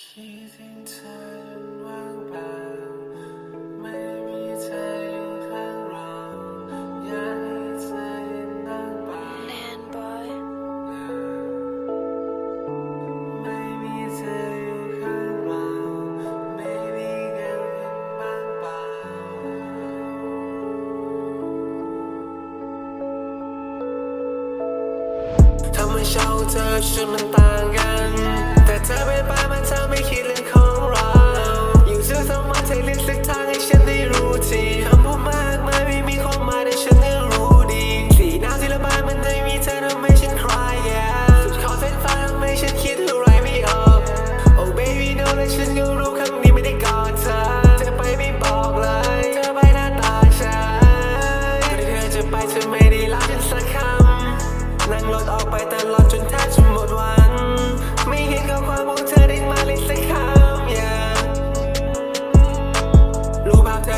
คิดถึงเธอจนว่างเปล่าไม่มีเธออยู่ข้างเราอยากให้เธอยืนนั่งเปล่า Man boy ไม่มีเธออยู่ข้างเราไม่มีเกิดขึ้นบ้างเปล่าธรรมชาติเธอฉันมันต่างกันแต่ เธอเป็นไปมันทำให้คิดเรื่องของเรา อยู่ซื่อสมาธิเลือกสักทางให้ฉันได้รู้ทีคำพูดมากมายไม่มีความหมายแต่ฉันก็รู้ดี สีหน้าที่ระบายมันไม่มีเธอทำให้ฉัน cry yeah สุดขอบเส้นฟ้าทำให้ฉันคิดเท่าไรไม่ออก Oh baby no และฉันก็รู้คำนี้ไม่ได้กอดเธอเธอไปไม่บอกเลยเธอไปหน้าตาฉันเธอจะไปเธอไม่ได้รักฉันสักคำนั่งรถออกไปตลอด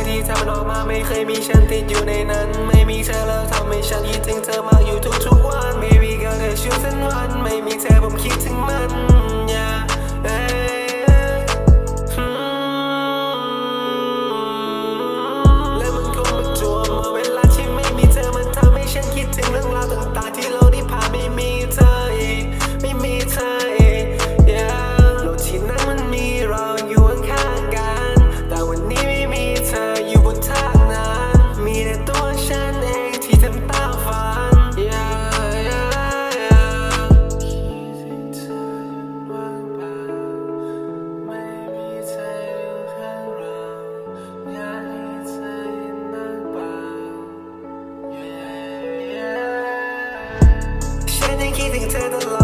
ที่ทำมันออกมาไม่เคยมีฉันติดอยู่ในนั้น ไม่มีเธอแล้วทำให้ฉันคิดถึงเธอมากอยู่ทุกๆวัน Baby girl เธอช่วยสันวัน ไม่มีเธอผมคิดถึงมัน nigga tell the